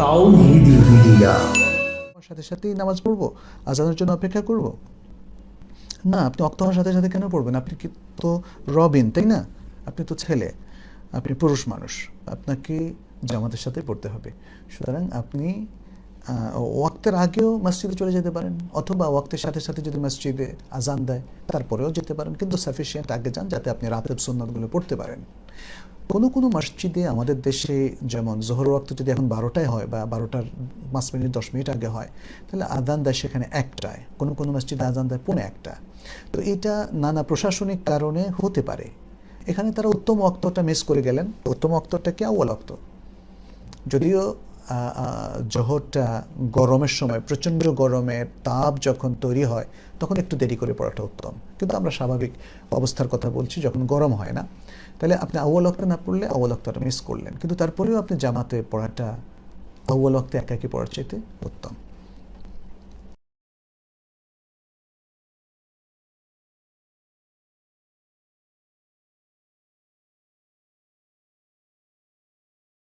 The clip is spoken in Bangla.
তাওহিদি আমার সাথে সাথেই নামাজ পড়ব, আজানের জন্য অপেক্ষা করব? না, আপনি অক্ত হওয়ার সাথে সাথে কেন পড়বেন? আপনি কি তো রবিন, তাই না? আপনি তো ছেলে, আপনি পুরুষ মানুষ, আপনাকে জামাতের সাথে পড়তে হবে। সুতরাং আপনি ওয়াক্তের আগেও মসজিদে চলে যেতে পারেন, অথবা ওয়াক্তের সাথে সাথে যদি মসজিদে আজান দেয়, তারপরেও যেতে পারেন, কিন্তু সাফিসিয়েন্ট আগে যান যাতে আপনি রাতের সুন্নতগুলো পড়তে পারেন। কোনো কোনো মসজিদে আমাদের দেশে যেমন জোহর রক্ত যদি এখন বারোটায় হয় বা বারোটার পাঁচ মিনিট, দশ মিনিট আগে হয়, তাহলে আদান দেয় সেখানে একটায়। কোনো কোনো মসজিদে আদান দেয় পৌনে একটা। তো এটা নানা প্রশাসনিক কারণে হতে পারে। এখানে তারা উত্তম অক্তটা মিস করে গেলেন। উত্তম অক্তটা কি আউ্য়াল অক্ত যদিও জোহরটা গরমের সময়, প্রচণ্ড গরমে তাপ যখন তৈরি হয়, তখন একটু দেরি করে পড়াটা উত্তম। কিন্তু আমরা স্বাভাবিক অবস্থার কথা বলছি, যখন গরম হয় না, তাহলে আপনি আউ্বাল অক্ত না পড়লে আউ্বাল অক্তটা মিস করলেন। কিন্তু তারপরেও আপনি জামাতে পড়াটা আউ্বাল অক্তে একাকি পড়ার চাইতে উত্তম।